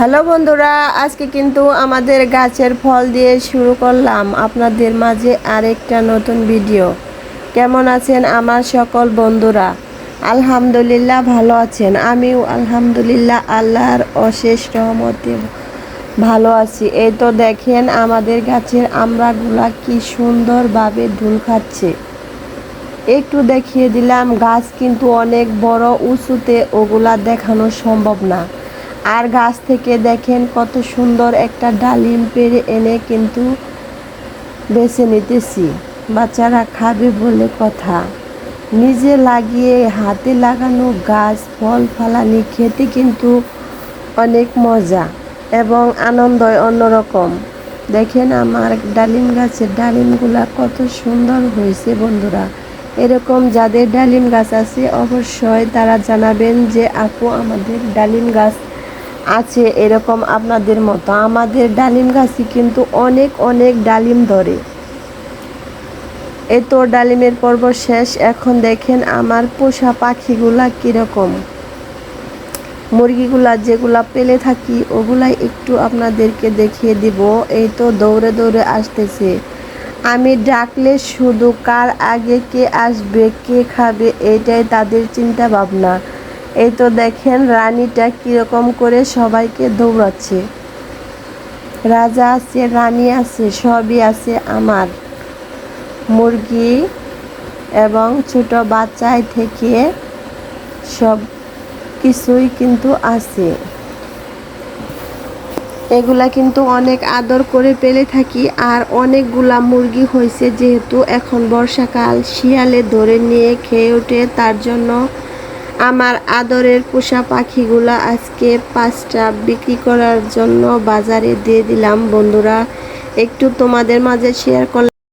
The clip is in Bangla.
হ্যালো বন্ধুরা, আজকে কিন্তু আমাদের গাছের ফল দিয়ে শুরু করলাম আপনাদের মাঝে আরেকটা নতুন ভিডিও। কেমন আছেন আমার সকল বন্ধুরা? আলহামদুলিল্লাহ ভালো আছেন। আমিও আলহামদুলিল্লাহ আল্লাহর অশেষ রহমতে ভালো আছি। এই তো দেখেন আমাদের গাছের আমড়াগুলা কি সুন্দরভাবে ধুল খাচ্ছে। একটু দেখিয়ে দিলাম, গাছ কিন্তু অনেক বড়, উঁচুতে ওগুলা দেখানো সম্ভব না। আর গাছ থেকে দেখেন কত সুন্দর একটা ডালিম পেরে এনে কিন্তু বেছে নিতেছি। বাচ্চারা খাবে বলে কথা। নিজে লাগিয়ে হাতে লাগানো গাছ, ফল, ফালানি খেতে কিন্তু অনেক মজা এবং আনন্দ অন্যরকম। দেখেন আমার ডালিম গাছের ডালিমগুলা কত সুন্দর হয়েছে বন্ধুরা। এরকম যাদের ডালিম গাছ আছে অবশ্যই তারা জানাবেন যে, আপু, আমাদের ডালিম গাছ আছে এরকম আপনাদের মতো। আমাদের ডালিম গাছই কিন্তু অনেক অনেক ডালিম ধরে। এই তো ডালিমের পর্ব শেষ। এখন দেখেন আমার পোষা পাখিগুলা কীরকম। মুরগিগুলা যেগুলা পেলে থাকি, ওগুলাই একটু আপনাদেরকে দেখিয়ে দিব। এই তো দৌড়ে দৌড়ে আসতেছে। আমি ডাকলে শুধু কার আগে কে আসবে, কে খাবে, এটাই তাদের চিন্তা ভাবনা। এই তো দেখেন রানীটা কীরকম করে সবাইকে দৌড়াচ্ছে। রাজা আছে, রানী আছে, সবই আছে আমার। মুরগি এবং ছোট বাচ্চায় থেকে সব কিছুই কিন্তু আছে। এগুলা কিন্তু অনেক আদর করে পেলে থাকি আর অনেকগুলা মুরগি হয়েছে যেহেতু এখন বর্ষাকাল। শিয়ালে ধরে নিয়ে খেয়ে ওঠে তার জন্য আমার আদরের পোষা পাখিগুলো আজকে পাঁচটা বিক্রি করার জন্য বাজারে দিয়ে দিলাম। বন্ধুরা, একটু তোমাদের মাঝে শেয়ার করলাম।